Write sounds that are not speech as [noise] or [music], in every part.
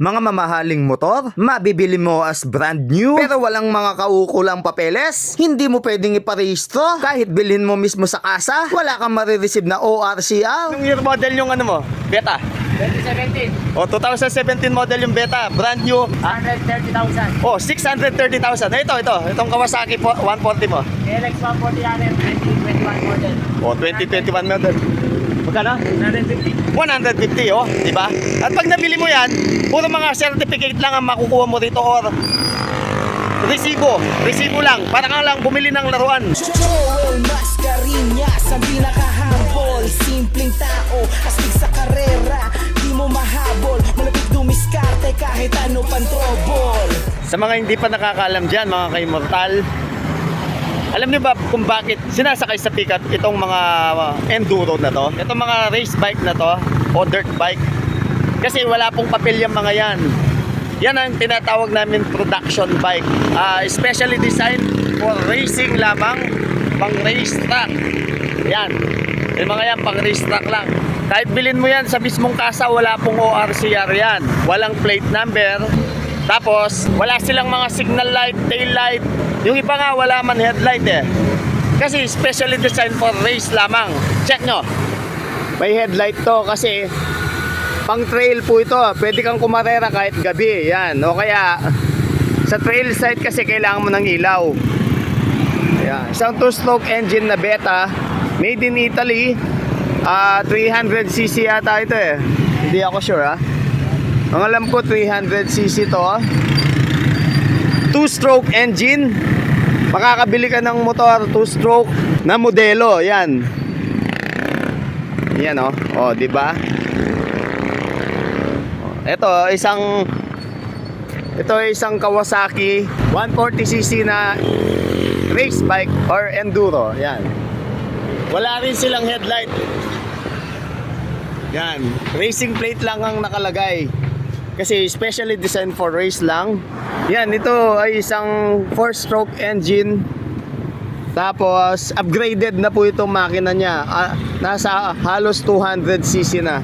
Mga mamahaling motor, mabibili mo as brand new, pero walang mga kaukulang papeles, hindi mo pwedeng iparehistro, kahit bilhin mo mismo sa kasa, wala kang marireceive na ORCR. Anong year model yung ano mo? Beta. 2017, O, 2017 model yung Beta. Brand new. 130,000. Oh, 630,000. Ito, ito. Itong Kawasaki po, 140 mo. LX 140 RR 2021 model. Oh, 2021 model. Magkano? 150. 150, oh. Di ba? At pag nabili mo yan, puro mga certificate lang ang makukuha mo rito or resibo. Resibo lang. Para ka lang bumili ng laruan. Joel Mascarinhas ang pinaka-humble Simpleng tao, astig sa karera Di mo mahabol, malapit dumiskarte kahit ano pang trouble Sa mga hindi pa nakakaalam dyan, mga ka-immortal, alam niyo ba kung bakit sinasakay sa pickup itong mga uh, enduro na to? Itong mga race bike na to o dirt bike? Kasi wala pong papel yung mga yan. Yan ang tinatawag namin production bike. Ah, especially designed for racing lamang, pang race track. Yan. Yung mga yan, pang race track lang. Kahit bilhin mo yan sa mismong kasa, wala pong ORCR yan. Walang plate number. Tapos, wala silang mga signal light, tail light. Yung iba nga, wala man headlight eh. Kasi specially designed for race lamang. Check nyo. May headlight to kasi pang trail po ito. Pwede kang kumarera kahit gabi. Yan. O kaya, sa trail side kasi kailangan mo ng ilaw. Ayan. Isang two-stroke engine na beta. Made in Italy. Ah, 300cc yata ito eh. Hindi ako sure ah. Ang alam ko 300cc to ah. Two-stroke engine. Makakabili ka ng motor two-stroke na modelo. Yan. Yan oh. Oh, di ba? Ito, isang ito ay isang Kawasaki 140cc na race bike or enduro. Yan. Wala rin silang headlight. Yan. Racing plate lang ang nakalagay. Kasi specially designed for race lang. Yan, ito ay isang 4-stroke engine. Tapos, upgraded na po itong makina niya. Ah, nasa halos 200cc na.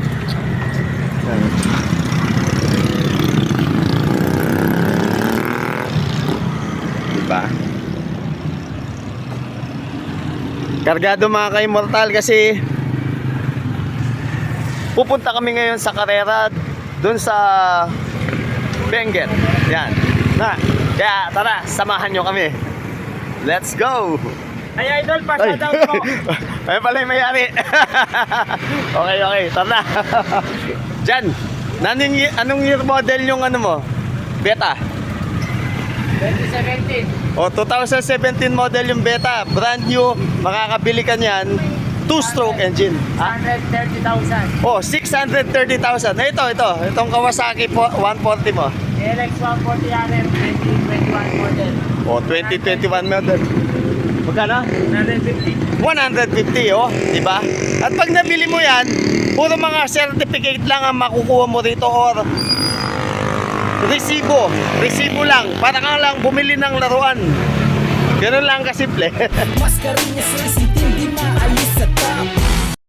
Diba? Kargado mga ka-immortal kasi pupunta kami ngayon sa karera dun sa Benguet. Yan. Na. Kaya tara, samahan nyo kami. Let's go! Ay, idol, pa Ay, shoutout mo. [laughs] Ay pala yung mayari. [laughs] okay, okay. Tara. [laughs] Jan, anong, y- anong year model yung ano mo? Beta. 2017, O, 2017 model yung Beta. Brand new. Makakabili ka niyan. Two-stroke engine. 130,000. Oh, 630,000. Na ito, ito. Itong Kawasaki po, 140 mo. LX 140 RR 2021 model. Oh, 2021 model. Magkano? 150. 150, oh. Di ba? At pag nabili mo yan, puro mga certificate lang ang makukuha mo rito or resibo. Resibo lang. Para ka lang bumili ng laruan. Ganun lang kasimple. [laughs] Mascarinhas Racing